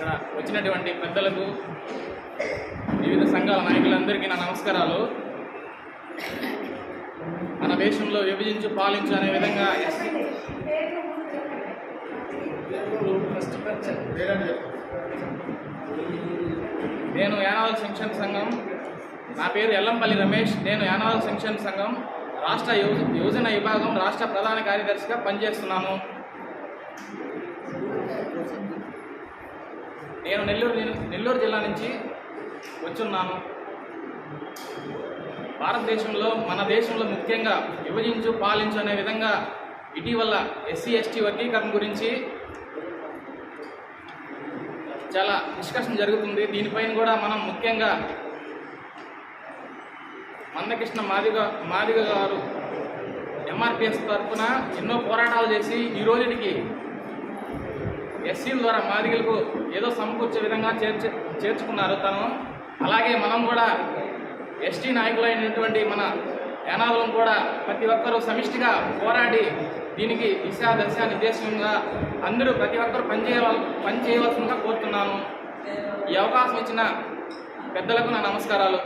ఇక్కడ వచ్చినటువంటి పెద్దలకు వివిధ సంఘాల నాయకులందరికీ నా నమస్కారాలు. మన దేశంలో విభజించు పాలించు అనే విధంగా నేను యానావల్ శిక్షణ సంఘం. నా పేరు ఎల్లంపల్లి రమేష్. నేను యానావల్ శిక్షణ సంఘం రాష్ట్ర యువ- యువజన విభాగం రాష్ట్ర ప్రధాన కార్యదర్శిగా పనిచేస్తున్నాను. నేను నెల్లూరు నెల్లూరు జిల్లా నుంచి వచ్చున్నాను. భారతదేశంలో మన దేశంలో ముఖ్యంగా విభజించు పాలించు అనే విధంగా ఇటీవల ఎస్సీ ఎస్టీ వర్గీకరణ గురించి చాలా డిస్కషన్ జరుగుతుంది. దీనిపైన కూడా మనం ముఖ్యంగా మందకృష్ణ మాదిగ మాదిగ గారు ఎంఆర్పిఎస్ తరఫున ఎన్నో పోరాటాలు చేసి ఈ రోజుకి ఎస్సీల ద్వారా మాదిగలకు ఏదో సమకూర్చే విధంగా చేర్చ చేర్చుకున్నారు తను. అలాగే మనం కూడా ఎస్టీ నాయకులైనటువంటి మన యానాదులను కూడా ప్రతి ఒక్కరూ సమిష్టిగా పోరాడి దీనికి దిశ దశ నిర్దేశంగా అందరూ ప్రతి ఒక్కరూ పనిచేయవల పనిచేయవలసిందిగా కోరుతున్నాను. ఈ అవకాశం ఇచ్చిన పెద్దలకు నా నమస్కారాలు.